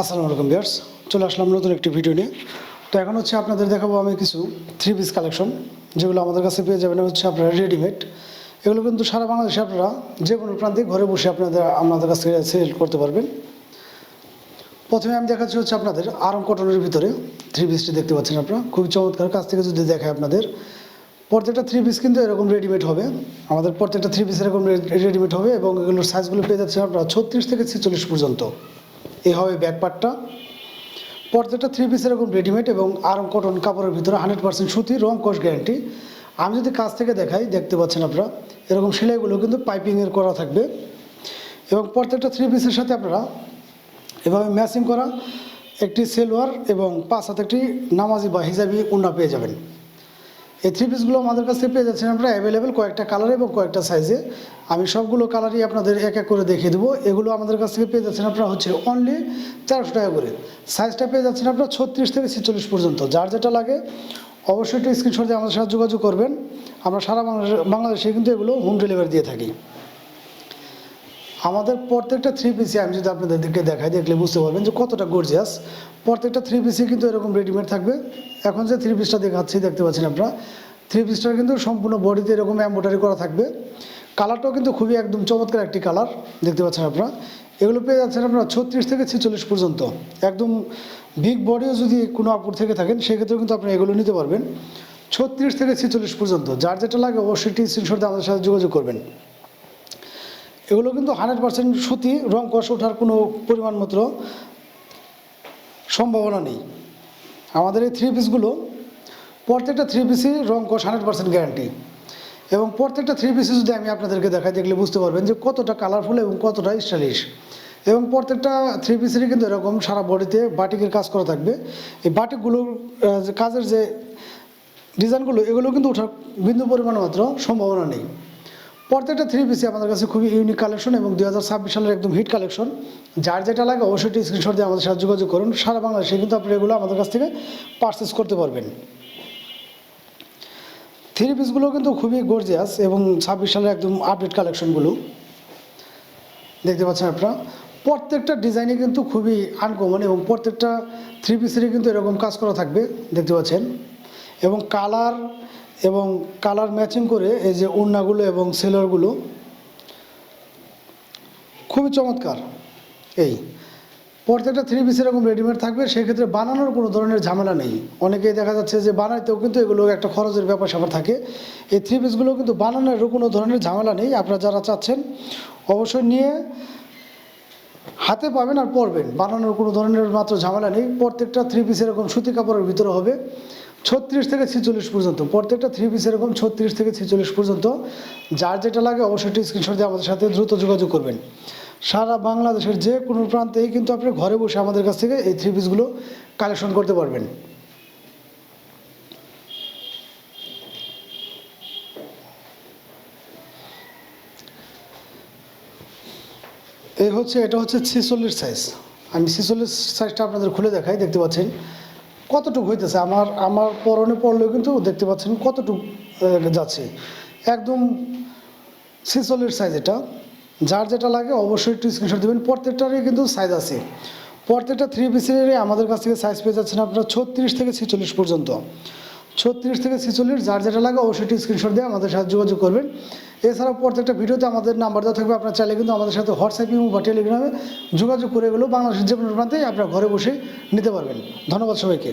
আসসালামু আলাইকুম বিয়ার্স চলে আসলাম নতুন একটি ভিডিও নিয়ে। তো এখন হচ্ছে আপনাদের দেখাবো আমি কিছু থ্রি পিস কালেকশন যেগুলো আমাদের কাছে পেয়ে যাবেন হচ্ছে আপনারা রেডিমেড এগুলো কিন্তু সারা বাংলাদেশে আপনারা যে কোনো প্রান্তে ঘরে বসে আপনাদের, আমাদের কাছ সেল করতে পারবেন। প্রথমে আমি দেখাচ্ছি হচ্ছে আপনাদের আরং কটনের ভিতরে থ্রি পিসটি দেখতে পাচ্ছেন আপনারা। খুবই চমৎকার, কাছ থেকে যদি দেখায় আপনাদের। প্রত্যেকটা থ্রি পিস কিন্তু এরকম রেডিমেড হবে। আমাদের প্রত্যেকটা থ্রি পিস এরকম রেডিমেড হবে এবং এগুলোর সাইজগুলো পেয়ে যাচ্ছে আপনারা ছত্রিশ থেকে ছেচল্লিশ পর্যন্ত। এই হবে ব্যাক পার্টটা প্রত্যেকটা থ্রি পিস এরকম রেডিমেড এবং আরং কটন কাপড়ের ভিতরে হান্ড্রেড পার্সেন্ট সুতি রং কস গ্যারান্টি আমি যদি কাছ থেকে দেখাই, দেখতে পাচ্ছেন আপনারা, এরকম সেলাইগুলো কিন্তু পাইপিংয়ের করা থাকবে। এবং প্রত্যেকটা থ্রি পিসের সাথে আপনারা এভাবে ম্যাচিং করা একটি সেলোয়ার এবং পাঁচ হাতে একটি নামাজি বা হিজাবি উন্না পেয়ে যাবেন। এই থ্রি পিসগুলো আমাদের কাছে পেয়ে যাচ্ছেন আপনারা অ্যাভেলেবেল কয়েকটা কালার এবং কয়েকটা সাইজে আমি সবগুলো কালারই আপনাদের এক এক করে দেখিয়ে দেবো। এগুলো আমাদের কাছ থেকে পেয়ে যাচ্ছেন আপনারা হচ্ছে অনলি চারশো টাকা করে। সাইজটা পেয়ে যাচ্ছেন আপনারা ছত্রিশ থেকে ছেচল্লিশ পর্যন্ত। যার যেটা লাগে, অবশ্যই একটু স্ক্রিনশট দিয়ে আমাদের সাথে যোগাযোগ করবেন। আমরা সারা বাংলাদেশে বাংলাদেশে কিন্তু এগুলো হোম ডেলিভারি দিয়ে থাকি। আমাদের প্রত্যেকটা থ্রি পিসি আমি যদি আপনাদেরকে দেখাই, দেখলে বুঝতে পারবেন যে কতটা গর্জিয়াস প্রত্যেকটা থ্রি পিসি কিন্তু এরকম রেডিমেড থাকবে। এখন যে থ্রি পিসটা দেখাচ্ছি, দেখতে পাচ্ছেন আপনারা? থ্রি পিসটা কিন্তু সম্পূর্ণ বডিতে এরকম এম্বোটারি করা থাকবে। কালারটাও কিন্তু খুবই একদম চমৎকার একটি কালার দেখতে পাচ্ছেন আপনারা? এগুলো পেয়ে যাচ্ছেন আপনারা ছত্রিশ থেকে ছেচল্লিশ পর্যন্ত। একদম বিগ বডিও যদি কোনো আপুর থেকে থাকেন, সেক্ষেত্রেও কিন্তু আপনি এগুলো নিতে পারবেন। ছত্রিশ থেকে ছেচল্লিশ পর্যন্ত। যার যেটা লাগে অবশ্যই টি স্ক্রিনশট আমাদের সাথে যোগাযোগ করবেন। এগুলো কিন্তু হান্ড্রেড পার্সেন্ট সুতি রং কষ ওঠার কোনো পরিমাণ মাত্র সম্ভাবনা নেই। আমাদের এই থ্রি পিসগুলো প্রত্যেকটা থ্রি পিসই রং কষ হান্ড্রেড পার্সেন্ট গ্যারান্টি এবং প্রত্যেকটা থ্রি পিসে যদি আমি আপনাদেরকে দেখাই, দেখলে বুঝতে পারবেন যে কতটা কালারফুল এবং কতটা স্টাইলিশ এবং প্রত্যেকটা থ্রি পিসেরই কিন্তু এরকম সারা বডিতে বাটিকের কাজ করা থাকবে। এই বাটিকগুলোর যে কাজের যে ডিজাইনগুলো এগুলো কিন্তু ওঠার বিন্দু পরিমাণ মাত্র সম্ভাবনা নেই। প্রত্যেকটা থ্রি পিসি আমাদের কাছে খুবই ইউনিক কালেকশন এবং দু হাজার ছাব্বিশ সালের একদম হিট কালেকশন যার যেটা লাগে অবশ্যই স্ক্রিনশট দিয়ে আমাদের সাথে যোগাযোগ করুন। সারা বাংলাদেশে কিন্তু আপনি এগুলো আমাদের কাছ থেকে পারচেস করতে পারবেন। থ্রি পিসগুলো কিন্তু খুবই গর্জিয়াস এবং ছাব্বিশ সালের একদম আপডেট কালেকশনগুলো দেখতে পাচ্ছেন আপনারা? প্রত্যেকটা ডিজাইনে কিন্তু খুবই আনকমন এবং প্রত্যেকটা থ্রি পিসেরই কিন্তু এরকম কাজ করা থাকবে, দেখতে পাচ্ছেন। এবং কালার এবং কালার ম্যাচিং করে এই যে ওড়নাগুলো এবং সেলারগুলো খুবই চমৎকার। এই, প্রত্যেকটা থ্রি পিস এরকম রেডিমেড থাকবে, সেক্ষেত্রে বানানোর কোনো ধরনের ঝামেলা নেই। অনেকেই দেখা যাচ্ছে যে বানাইতেও কিন্তু এগুলো একটা খরচের ব্যাপার স্যাপার থাকে। এই থ্রি পিসগুলো কিন্তু বানানোর কোনো ধরনের ঝামেলা নেই, আপনারা যারা চাচ্ছেন অবশ্যই নিয়ে হাতে পাবেন আর পরবেন। বানানোর কোনো ধরনের মাত্র ঝামেলা নেই। প্রত্যেকটা থ্রি পিস এরকম সুতি কাপড়ের ভিতরে হবে। ছত্রিশ থেকে ছেচল্লিশ পর্যন্ত, প্রত্যেকটা থ্রি পিস এরকম ছত্রিশ থেকে ছেচল্লিশ পর্যন্ত। যার যেটা লাগে অবশ্যই স্ক্রিনশট দিয়ে আমাদের সাথে দ্রুত যোগাযোগ করবেন। সারা বাংলাদেশের যে কোনো প্রান্তেই কিন্তু আপনি ঘরে বসে আমাদের কাছ থেকে এই থ্রি পিসগুলো কালেকশন করতে পারবেন। এই হচ্ছে, এটা হচ্ছে ছিচল্লিশ সাইজ আমি ছিচল্লিশ সাইজটা আপনাদের খুলে দেখাই, দেখতে পাচ্ছেন। কতটুকু হইতেছে? আমার আমার পরনে পড়লেও কিন্তু দেখতে পাচ্ছেন কতটুকু যাচ্ছে। একদম ছিচল্লিশ সাইজ এটা। যার যেটা লাগে অবশ্যই একটু স্ক্রিনশট দেবেন। প্রত্যেকটারই কিন্তু সাইজ আছে। প্রত্যেকটা থ্রি পিসেরই আমাদের কাছ থেকে সাইজ পেয়ে যাচ্ছেন আপনারা ছত্রিশ থেকে ছেচল্লিশ পর্যন্ত। ছত্রিশ থেকে ছেচল্লিশ, যার যেটা লাগে অবশ্যই স্ক্রিনশট দিয়ে আমাদের সাথে যোগাযোগ করবেন। এছাড়াও প্রত্যেকটা ভিডিওতে আমাদের নাম্বার দেওয়া থাকবে, আপনার চাইলে কিন্তু আমাদের সাথে হোয়াটসঅ্যাপ এবং বা টেলিগ্রামে যোগাযোগ করে গেলেও বাংলাদেশের যে কোনো প্রান্তে আপনারা ঘরে বসে নিতে পারবেন। ধন্যবাদ সবাইকে।